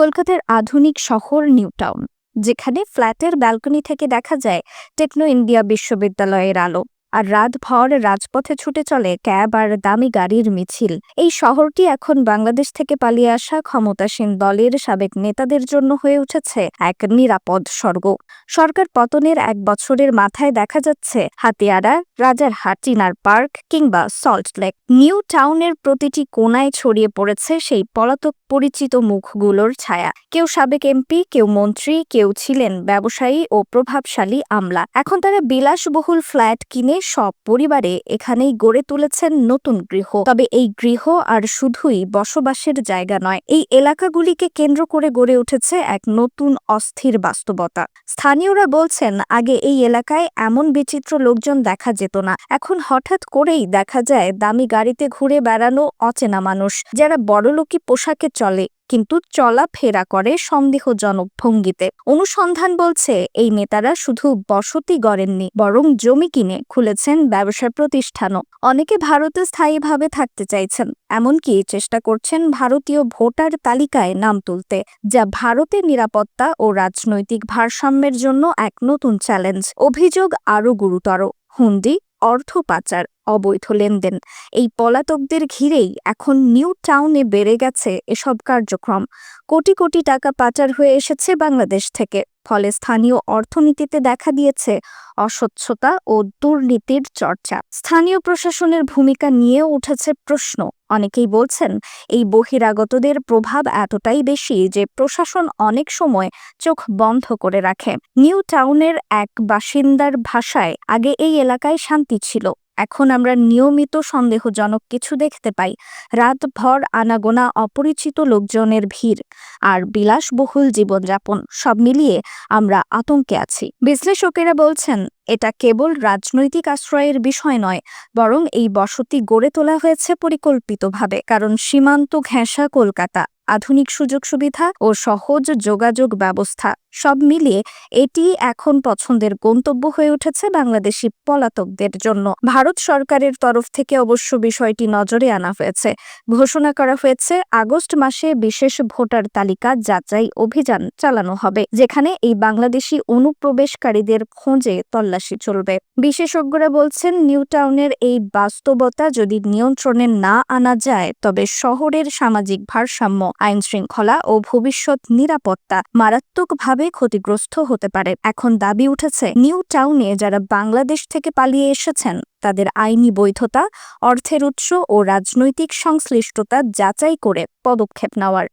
কলকাতার আধুনিক শহর নিউটাউন যেখানে ফ্ল্যাটের ব্যালকনি থেকে দেখা যায় টেকনো ইন্ডিয়া বিশ্ববিদ্যালয়ের আলো। আর রাতভর রাজপথে ছুটে চলে ক্যাব আর দামি গাড়ির মিছিল। এই শহরটি এখন বাংলাদেশ থেকে পালিয়ে আসা ক্ষমতাসীন দলের সাবেক নেতাদের জন্য হয়ে উঠেছে এক নিরাপদ স্বর্গ। সরকার পতনের এক বছরের মাথায় দেখা যাচ্ছে হাতিয়ারা, রাজারহাট, চিনার পার্ক কিংবা সল্ট লেক। নিউ টাউনের প্রতিটি কোনায় ছড়িয়ে পড়েছে সেই পলাতক পরিচিত মুখগুলোর ছায়া। কেউ সাবেক এমপি, কেউ মন্ত্রী, কেউ ছিলেন ব্যবসায়ী ও প্রভাবশালী আমলা। এখন তারা বিলাসবহুল ফ্ল্যাট কিনে সব পরিবারে এখানেই গড়ে তুলেছেন নতুন গৃহ। তবে এই গৃহ আর শুধুই বসবাসের জায়গা নয়, এই এলাকাগুলিকে কেন্দ্র করে গড়ে উঠেছে এক নতুন অস্থির বাস্তবতা। স্থানীয়রা বলছেন, আগে এই এলাকায় এমন বিচিত্র লোকজন দেখা যেত না। এখন হঠাৎ করেই দেখা যায়, দামি গাড়িতে ঘুরে বেড়ানো অচেনা মানুষ, যারা বড়লোকি পোশাকে চলে। কিন্তু চলাফেরা করে সন্দেহজনক ভঙ্গিতে। অনুসন্ধান বলছে, এই নেতারা শুধু বসতি গড়েননি, বরং জমি কিনে খুলেছেন ব্যবসা প্রতিষ্ঠানও। অনেকে ভারতে স্থায়ীভাবে থাকতে চাইছেন, এমনকি চেষ্টা করছেন ভারতীয় ভোটার তালিকায় নাম তুলতে, যা ভারতের নিরাপত্তা ও রাজনৈতিক ভারসাম্যের জন্য এক নতুন চ্যালেঞ্জ। অভিযোগ আরও গুরুতর। হুন্ডি অর্থ পাচার। অবৈধ লেনদেন। এই পলাতকদের ঘিরেই এখন নিউ টাউনে বেড়ে গেছে এসব কার্যক্রম। কোটি কোটি টাকা পাচার হয়ে এসেছে বাংলাদেশ থেকে। ফলে স্থানীয় অর্থনীতিতে দেখা দিয়েছে অস্বচ্ছতা ও দুর্নীতির চর্চা। স্থানীয় প্রশাসনের ভূমিকা নিয়েও উঠেছে প্রশ্ন। অনেকেই বলছেন, এই বহিরাগতদের প্রভাব এতটাই বেশি যে প্রশাসন অনেক সময় চোখ বন্ধ করে রাখে। নিউ টাউনের এক বাসিন্দার ভাষায়, আগে এই এলাকায় শান্তি ছিল। এখন আমরা নিয়মিত সন্দেহজনক কিছু দেখতে পাই। রাতভর আনাগোনা অপরিচিত লোকজনের ভিড় আর বিলাসবহুল জীবনযাপন সব মিলিয়ে আমরা আতঙ্কে আছি। বিশ্লেষকেরা বলছেন এটা কেবল রাজনৈতিক আশ্রয়ের বিষয় নয়, বরং এই বসতি গড়ে তোলা হয়েছে পরিকল্পিতভাবে। কারণ সীমান্ত ঘেঁষা কলকাতা, আধুনিক সুযোগ সুবিধা ও সহজ যোগাযোগ ব্যবস্থা সব মিলিয়ে এটি এখন পছন্দের গন্তব্য হয়ে উঠেছে বাংলাদেশি পলাতকদের জন্য। ভারত সরকারের তরফ থেকে অবশ্য বিষয়টি নজরে আনা হয়েছে। ঘোষণা করা হয়েছে, আগস্ট মাসে বিশেষ ভোটার তালিকা যাচাই অভিযান চালানো হবে, যেখানে এই বাংলাদেশি অনুপ্রবেশকারীদের খোঁজে তল্লাশি চলবে। বিশেষজ্ঞরা বলছেন, নিউ টাউনের এই বাস্তবতা যদি নিয়ন্ত্রণে না আনা যায়, তবে শহরের সামাজিক ভারসাম্য আইন শৃঙ্খলা ও ভবিষ্যৎ নিরাপত্তা মারাত্মকভাবে ক্ষতিগ্রস্ত হতে পারে। এখন দাবি উঠেছে, নিউ টাউনে যারা বাংলাদেশ থেকে পালিয়ে এসেছেন, তাদের আইনি বৈধতা, অর্থের উৎস ও রাজনৈতিক সংশ্লিষ্টতা যাচাই করে পদক্ষেপ নেওয়ার।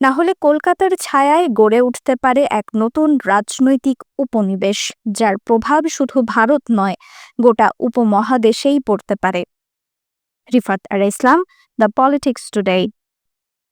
না হলে কলকাতার ছায়ায় গড়ে উঠতে পারে এক নতুন রাজনৈতিক উপনিবেশ, যার প্রভাব শুধু ভারত নয়, গোটা উপমহাদেশেই পড়তে পারে। রিফাত আর ইসলাম, দ্য পলিটিক্স টুডে।